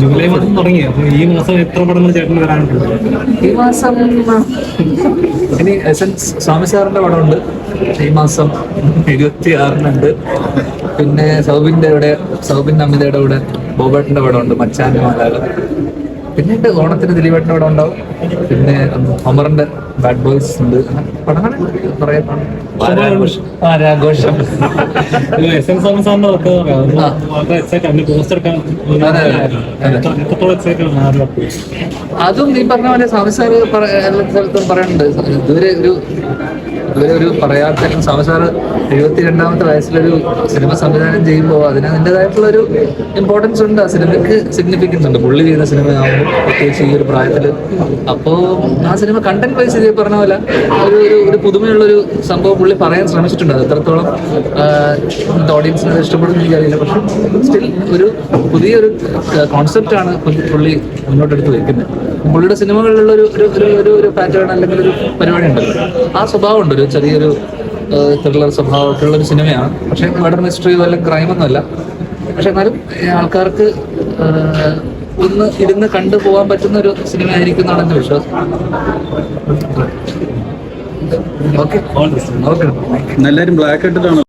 July മാസം തുടങ്ങി. അപ്പൊ ഈ മാസം എത്ര പടങ്ങൾ ചേട്ടന് വരാനുണ്ട്? ഈ മാസം ഇനി എസൻസ് സ്വാമി സാറിന്റെ പടമുണ്ട്. ഈ മാസം ഇരുപത്തി ആറിനുണ്ട് പിന്നെ സൗബിന്റെ ഇവിടെ സൗബിൻ അമിതയുടെ കൂടെ ബോബേട്ടന്റെ പടമുണ്ട് മച്ചാന്റെ മാലാകൾ പിന്നീട് ഓണത്തിന് ദിലീപേട്ടന്റെ പടം ഉണ്ടാവും പിന്നെ ഒമറിന്റെ ബാഡ് ബോയ്സ് ഉണ്ട്. കുറേ അതെ, നീ പറഞ്ഞ പോലെ സ്വാമി എല്ലാ സ്ഥലത്തും പറയുന്നുണ്ട്. ഇതുവരെ ഒരു ഇതുവരെ ഒരു പറയാത്ത സാറ് എഴുപത്തി രണ്ടാമത്തെ വയസ്സിലൊരു സിനിമ സംവിധാനം ചെയ്യുമ്പോൾ അതിന് അതിന്റെതായിട്ടുള്ള ഒരു ഇമ്പോർട്ടൻസ് ഉണ്ട്. ആ സിനിമയ്ക്ക് സിഗ്നിഫിക്കൻസ് ഉണ്ട്. പുള്ളി ചെയ്യുന്ന സിനിമയാകുമ്പോൾ പ്രത്യേകിച്ച് ഈ ഒരു പ്രായത്തിൽ അപ്പോൾ ആ സിനിമ കണ്ടന്റ് വൈസ് ഇത് പറഞ്ഞ പോലെ ഒരു ഒരു ഒരു പുതുമയുള്ള ഒരു സംഭവം പുള്ളി പറയാൻ ശ്രമിച്ചിട്ടുണ്ട്. അത് എത്രത്തോളം ഓഡിയൻസിന് ഇഷ്ടപ്പെടുന്ന എനിക്കറിയില്ല. പക്ഷെ സ്റ്റിൽ ഒരു പുതിയൊരു കോൺസെപ്റ്റാണ് പുള്ളി മുന്നോട്ടെടുത്ത് വെക്കുന്നത്. പുള്ളിയുടെ സിനിമകളിലുള്ള ഒരു ഒരു ഒരു ഒരു പാറ്റേൺ അല്ലെങ്കിൽ ഒരു പരിപാടി ഉണ്ടല്ലോ. ആ സ്വഭാവം ഉണ്ട്. ഒരു ചെറിയൊരു ത്രില്ലർ സ്വഭാവമൊക്കെ ഉള്ള ഒരു സിനിമയാണ്. പക്ഷേ മർഡർ മിസ്റ്ററിയോ അല്ലെങ്കിൽ ക്രൈമൊന്നുമല്ല പക്ഷെ എന്നാലും ആൾക്കാർക്ക് ഒന്ന് ഇരുന്ന് കണ്ടു പോകാൻ പറ്റുന്ന ഒരു സിനിമ ആയിരിക്കും എന്നാണ് എന്റെ വിശ്വാസം. ഓക്കെ. ഓക്കെ. എല്ലാവരും ബ്ലാക്ക് ഇട്ടിട്ടാണ്